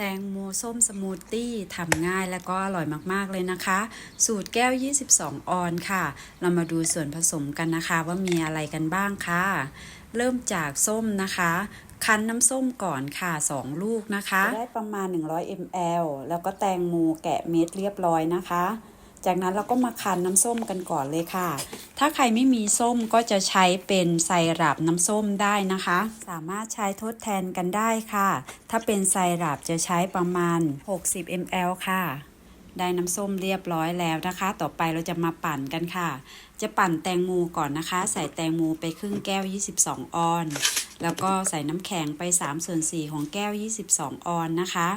แตงโมส้มสมูทตี้ทำง่ายแล้วก็อร่อยมากๆเลยนะคะ สูตรแก้ว 22 ออนค่ะ เรามาดูส่วนผสมกันนะคะว่ามีอะไรกันบ้างค่ะ เริ่มจากส้มนะคะ คั้นน้ำส้มก่อนค่ะ 2 ลูกนะคะ ได้ประมาณ 100 ml แล้วก็แตงโมแกะเม็ดเรียบร้อยนะคะ จากนั้นเราก็มาคั้นน้ำส้มกันก่อนเลยค่ะ ถ้าใครไม่มีส้มก็จะใช้เป็นไซรัปน้ำส้มได้นะคะ สามารถใช้ทดแทนกันได้ค่ะ ถ้าเป็นไซรัปจะใช้ประมาณ 60 ml ค่ะ ได้น้ำส้มเรียบร้อยแล้วนะคะ ต่อไปเราจะมาปั่นกันค่ะ จะปั่นแตงโมก่อนนะคะ ใส่แตงโมไปครึ่งแก้ว 22 ออนแล้วก็ใส่น้ำแข็งไป3ส่วน4ของแก้ว 22 ออนนะคะ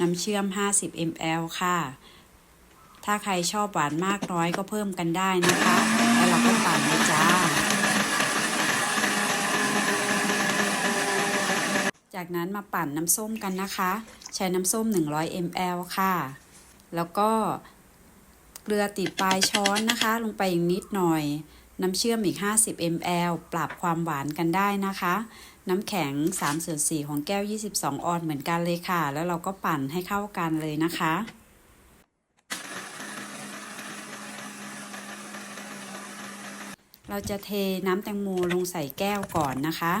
น้ำเชื่อม 50 ml ค่ะ ถ้าใครชอบหวานมากน้อยก็เพิ่มกันได้นะคะ แล้วเราก็ปั่นเลยจ้า จากนั้นมาปั่นน้ำส้มกันนะคะ ใช้น้ำส้ม 100 ml ค่ะ แล้วก็เกลือติดปลายช้อนนะคะ ลงไปอีกนิดหน่อย น้ำเชื่อมอีก 50 ml ปรับความหวานกันได้นะคะ น้ำแข็ง3ส่วน4ของแก้ว 22 ออนเหมือนกันเลยค่ะ แล้วเราก็ปั่นให้เข้ากันเลยนะคะ เราจะเทน้ำแตงโมลงใส่แก้วก่อนนะคะ